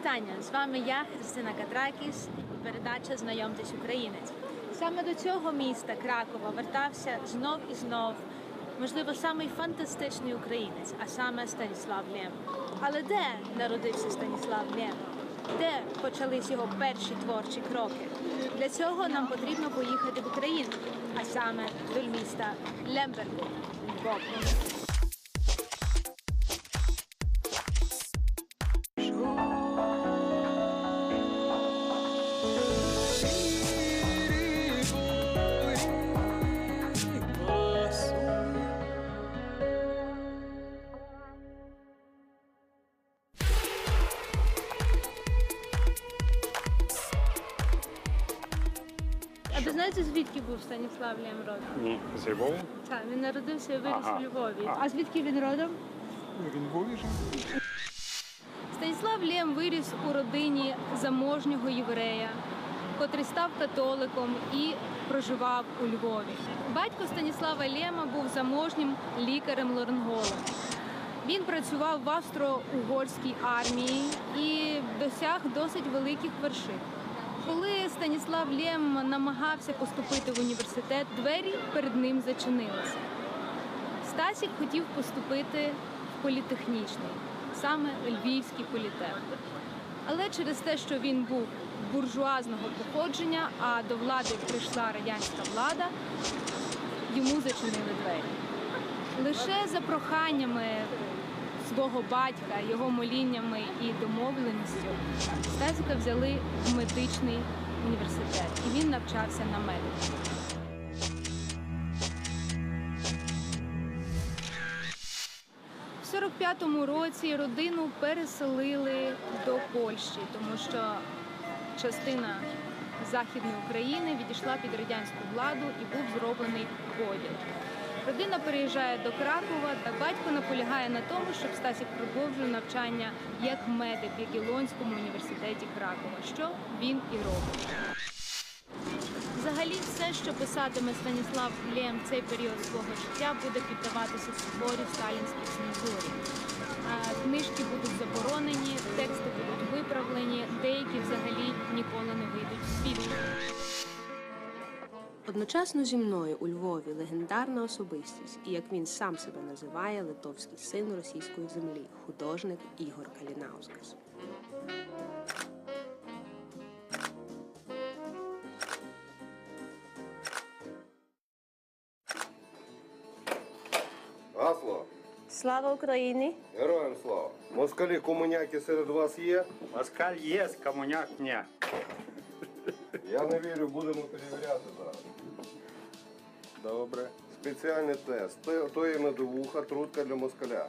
вітання! З вами я, Христина Катракіс, і передача Знайомтесь Українець. Саме до цього міста Кракова вертався знов і знов, можливо, самий фантастичний українець, а саме Станіслав Лєм. Але де народився Станіслав Лєм? Де почались його перші творчі кроки? Для цього нам потрібно поїхати в Україну, а саме до міста Лембергу, Львов. Звідки був Станіслав Лєм родом? Ні, з Львова. Так, він народився і виріс Ага. у Львові. А. А звідки він родом? Він Львові жив. Станіслав Лєм виріс у родині заможнього єврея, котрий став католиком і проживав у Львові. Батько Станіслава Лєма був заможнім лікарем-ларинголом. Він працював в австро-угорській армії і досяг досить великих вершин. Коли Станіслав Лєм намагався поступити в університет, двері перед ним зачинилися. Стасік хотів поступити в політехнічний, саме Львівський політех. Але через те, що він був буржуазного походження, а до влади прийшла радянська влада, йому зачинили двері. Лише за проханнями свого батька, його моліннями і домовленістю Стасіка взяли в медичний університет, і він навчався на медика. В 45-му році родину переселили до Польщі, тому що частина Західної України відійшла під радянську владу і був зроблений поділ. Родина переїжджає до Кракова, та батько наполягає на тому, щоб Стасік продовжив навчання як медик в Ягелонському університеті Кракова, що він і робить. Взагалі, все, що писатиме Станіслав Лєм в цей період свого життя, буде піддаватися суворій сталінській цензурі. Книжки будуть заборонені, тексти будуть виправлені, деякі взагалі ніколи не вийдуть в світ. Одночасно зі мною у Львові легендарна особистість, і як він сам себе називає, литовський син російської землі, художник Ігор Калінаускас. Гасло. Слава Україні! Героям слава. Москалі комуняки серед вас є. Москаль є, комуняк ні. Я не вірю, будемо перевіряти зараз. Добре. Спеціальний тест. То, то є медовуха, трутка для москаля.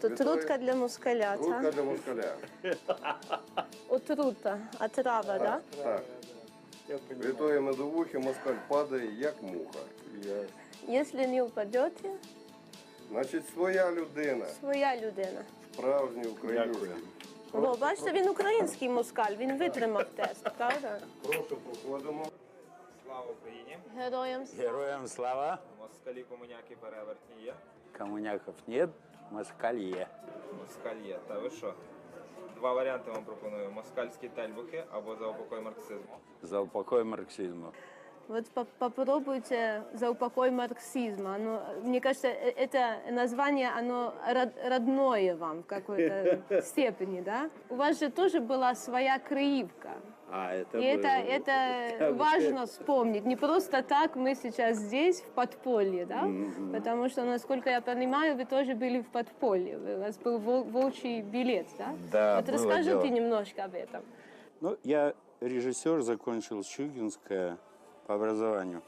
То Вітаю. трутка для москаля, Трутка так? для москаля. Отрута, а трава, так? Так. Я Від тої медовухи москаль падає як муха. Я... Якщо не впадете, Значить, своя людина, своя людина. справжній український. Бо бачите, він український москаль, він витримав тест, правда? Прошу, проходимо. Слава Україні! Героям Героям слава. Москалі комуняки перевертні є. Коммуняков нет, москаль є. Москаль є. Та ви що? Два варіанти вам пропоную: москальські тельбухи або за упокой марксизму. За упокой марксизму. Вот по- попробуйте за упокой марксизма. Оно, мне кажется, э, это название, оно род- родное вам в какой-то степени, да? У вас же тоже была своя криивка. А, это И это, это важно вспомнить. Не просто так мы сейчас здесь, в подполье, да? Потому что, насколько я понимаю, вы тоже были в подполье. У вас был вол- волчий билет, да? Да, Вот было расскажите дело. немножко об этом. Ну, я режиссер, закончил Щукинское по образованию.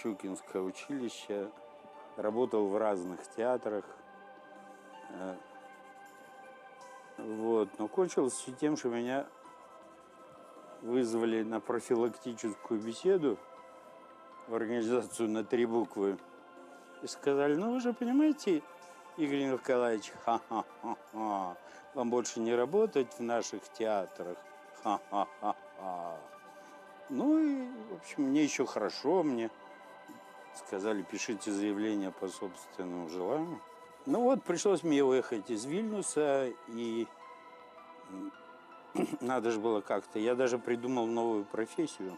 Щукинское училище. Работал в разных театрах. Э, Вот. Но кончилось всё тем, что меня вызвали на профилактическую беседу в организацию на три буквы. И сказали, ну вы же понимаете, Игорь Николаевич, ха-ха-ха-ха, вам больше не работать в наших театрах. Ха-ха-ха-ха. Ну и, в общем, мне еще хорошо, мне сказали, пишите заявление по собственному желанию. Ну вот, пришлось мне уехать из Вильнюса, и надо же было как-то. Я даже придумал новую профессию.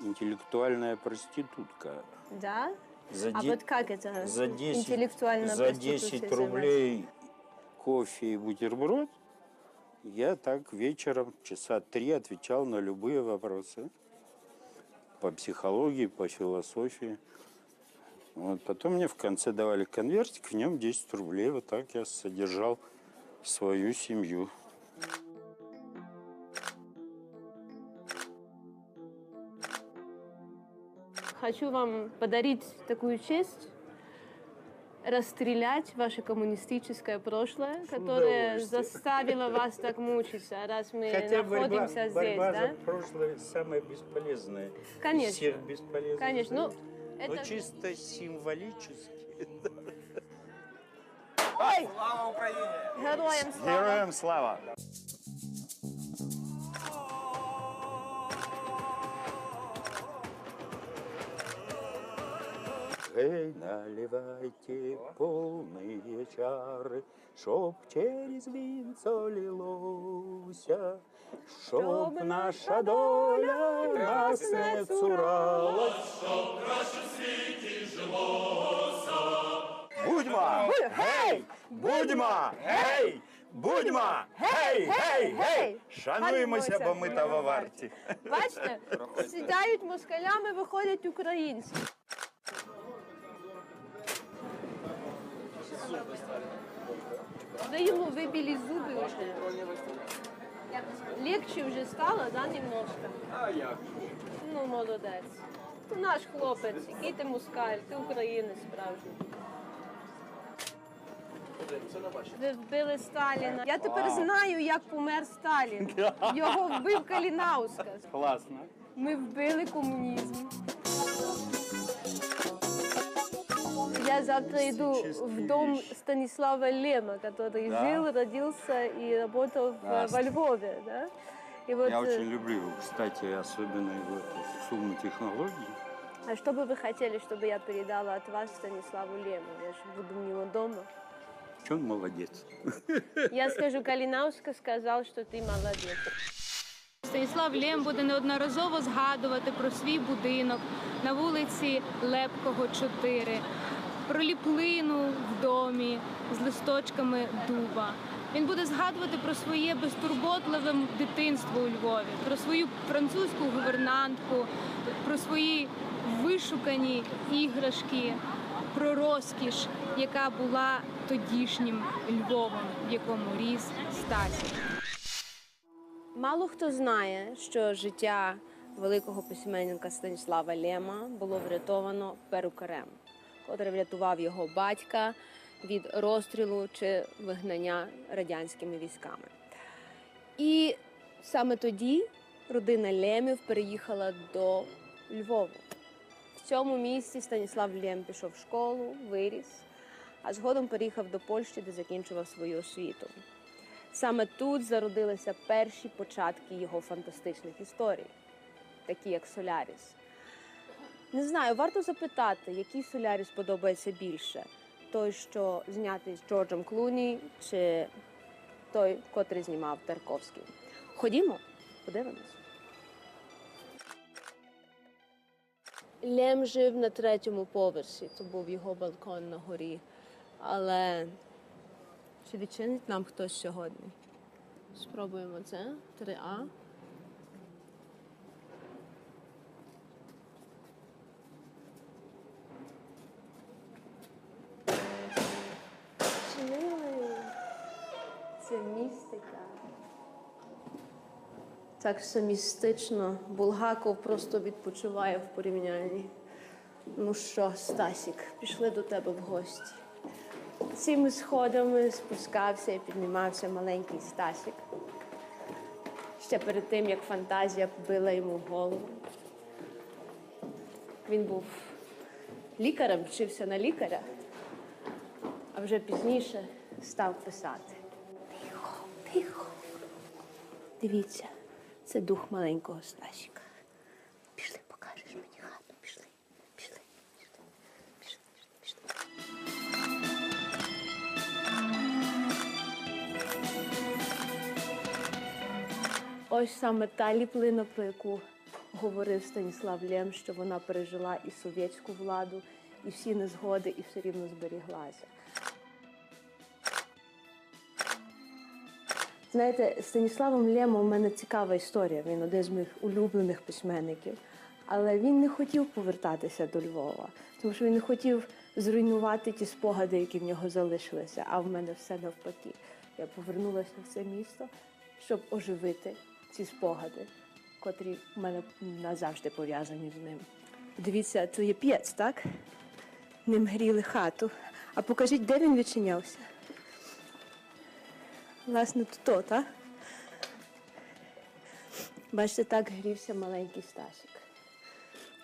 Интеллектуальная проститутка. Да? За, А де- вот как это? за 10, интеллектуально за проституцией 10 заниматься? рублей кофе и бутерброд я так вечером часа три отвечал на любые вопросы по психологии, по философии. Вот. Потом мне в конце давали конвертик, в нем 10 рублей. Вот так я содержал свою семью. Хочу вам подарить такую честь расстрелять ваше коммунистическое прошлое, которое заставило вас так мучиться, раз мы находимся здесь, да? прошлое самое бесполезное. Конечно. всех бесполезных. Конечно. Ну, Но это... чисто символически. Ой! Слава Україні! Героям слава! Героям слава! Эй, наливайте полные чары, Чтоб через винцо лилося, Чтоб наша доля нас не цурала. Будьмо! Гей! Будьмо! Гей! Будьмо! Гей! Гей! Гей! Шануємося, бо ми того варті. Бачите, сідають москалями, виходять українці. Да ему выбили зубы уже. Легче вже стало, да, немножко? А як? Ну, молодець. Наш хлопець, який ти москаль, ти українець справжній. Ви вбили Сталіна. Я тепер знаю, як помер Сталін. Його вбив Калінаускас. Класно. Ми вбили комунізм. Я завтра иду в дом Станислава Лема, который Да. жил, родился и работал в, Да. во Львове. Да? И вот, Я э, очень люблю, кстати, особенно его эту сумму технологий. А что бы вы хотели, чтобы я передала от вас Станиславу Лему? Я же буду у него дома. Он молодец. Я скажу, Калинауска сказал, что ты молодец. Станіслав Лєм буде неодноразово згадувати про свій будинок на вулиці Лепкого, 4, про ліплину в домі з листочками дуба. Він буде згадувати про своє безтурботливе дитинство у Львові, про свою французьку гувернантку, про свої вишукані іграшки, про розкіш, яка була тодішнім Львовом, в якому ріс Стасік. Мало хто знає, що життя великого письменника Станіслава Лема було врятовано перукарем, котрий врятував його батька від розстрілу чи вигнання радянськими військами. І саме тоді родина Лемів переїхала до Львову. В цьому місці Станіслав Лем пішов в школу, виріс, а згодом переїхав до Польщі, де закінчував свою освіту. Саме тут зародилися перші початки його фантастичних історій, такі як Соляріс. Не знаю, варто запитати, який Соляріс подобається більше: той, що знятий з Джорджем Клуні, чи той, котрий знімав Тарковський. Ходімо, подивимось. Лем жив на третьому поверсі, то був його балкон на горі. Але чи відчинить нам хтось сьогодні? Спробуємо це. 3А. Відчинили. Це містика. Так все містично. Булгаков просто відпочиває в порівнянні. Ну що, Стасік, пішли до тебе в гості. Цими сходами спускався і піднімався маленький Стасік. Ще перед тим, як фантазія побила йому голову. Він був лікарем, вчився на лікаря, а вже пізніше став писати. Тихо. Дивіться, це дух маленького Стасіка. Пішли, покажеш мені хату. Пішли, пішли, пішли, пішли, пішли, пішли. ось саме та ліплина, про яку говорив Станіслав Лем, що вона пережила і совєтську владу, і всі незгоди, і все рівно зберіглася. Знаєте, з Станіславом Лемом у мене цікава історія. Він один з моїх улюблених письменників. Але він не хотів повертатися до Львова, тому що він не хотів зруйнувати ті спогади, які в нього залишилися. А в мене все навпаки. Я повернулася в це місто, щоб оживити ці спогади, котрі в мене назавжди пов'язані з ним. Дивіться, це є п'єц, так? Ним гріли хату. А покажіть, де він відчинявся? Власне, то, так? Бачите, так грівся маленький Стасик.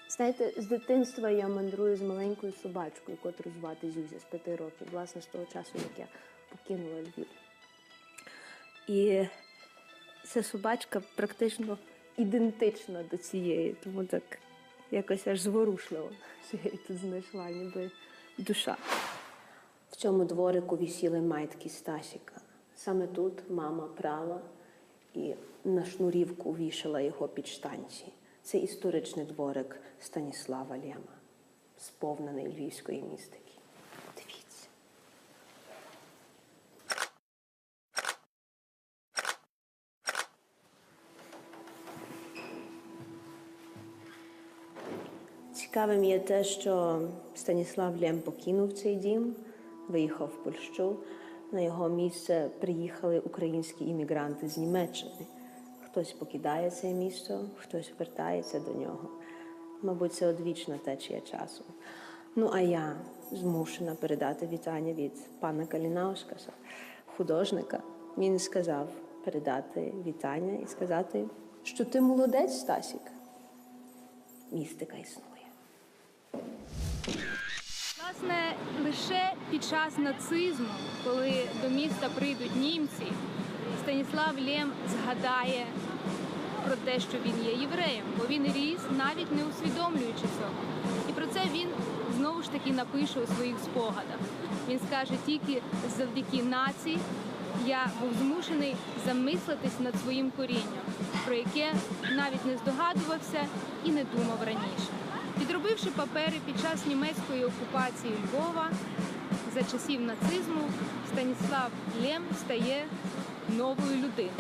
Знаєте, з дитинства я мандрую з маленькою собачкою, котру звати Зюзя з п'яти років, власне, з того часу, як я покинула Львів. І ця собачка практично ідентична до цієї, тому так якось аж зворушливо, що я її тут знайшла, ніби душа. В цьому дворику висіли маятки Стасіка. Саме тут мама прала і на шнурівку вішала його під штанці. Це історичний дворик Станіслава Лєма, сповнений львівської містики. Цікавим є те, що Станіслав Лєм покинув цей дім, виїхав в Польщу. На його місце приїхали українські іммігранти з Німеччини. Хтось покидає це місто, хтось вертається до нього. Мабуть, це одвічна течія часу. Ну а я змушена передати вітання від пана Калінаускаса, художника. Він сказав передати вітання і сказати, що ти молодець, Стасік. Містика існує. Власне, лише під час нацизму, коли до міста прийдуть німці, Станіслав Лєм згадає про те, що він є євреєм, бо він ріс, навіть не усвідомлюючи цього. І про це він знову ж таки напише у своїх спогадах. Він скаже тільки завдяки нації я був змушений замислитись над своїм корінням, про яке навіть не здогадувався і не думав раніше. Підробивши папери під час німецької окупації Львова за часів нацизму, Станіслав Лєм стає новою людиною.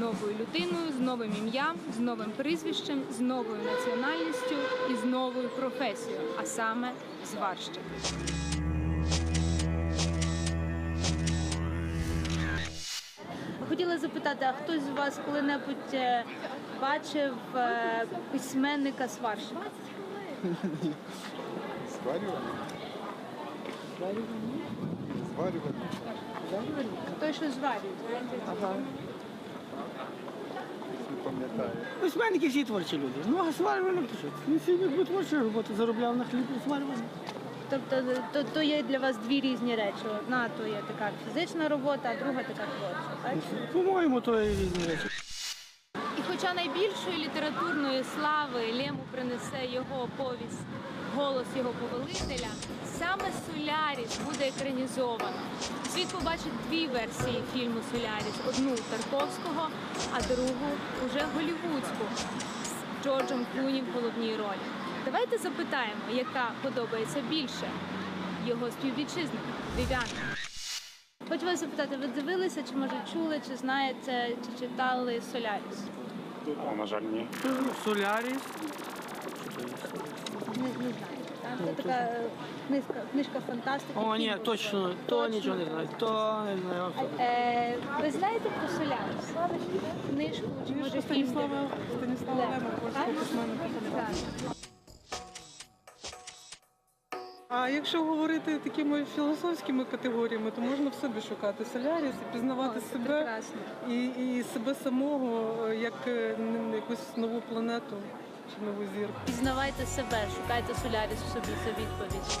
Новою людиною з новим ім'ям, з новим прізвищем, з новою національністю і з новою професією, а саме зварщик. Хотіла запитати, а хтось з вас коли-небудь е, бачив е, письменника сварщика? Зварювання? Зварювання? Той, що зварює. Не пам'ятаю. Письменники всі творчі люди. Ну, а то що? Він якби творчу роботу заробляв на хліб і сварювання. Тобто то, то є для вас дві різні речі. Одна то є така фізична робота, а друга така творча. Так? По-моєму, то є різні речі. Хоча найбільшої літературної слави Лему принесе його повість Голос його повелителя, саме Соляріс буде екранізовано. Світ побачить дві версії фільму Соляріс: одну Тарковського, а другу уже голівудську з Джорджем Клуні в головній ролі. Давайте запитаємо, яка подобається більше його співвітчизникам Вів'яна. Хочу вас запитати, ви дивилися, чи може чули, чи знаєте, чи читали Соляріс? На жаль, ні. Соляріс. Не, не знаєте, так? Це така е, книжка, книжка фантастики. О, ні, фільм точно, то Точно. нічого не знаю. То не знаю. А, Е, ви знаєте про Солярис? Книжку чи може фільм? Станіслава Станіслава Лема, польського Так? письменника. Так. А якщо говорити такими філософськими категоріями, то можна в собі шукати соляріс і пізнавати О, себе і, і себе самого е, як е, якусь нову планету чи нову зірку. Пізнавайте себе, шукайте Соляріс в собі, це відповідь.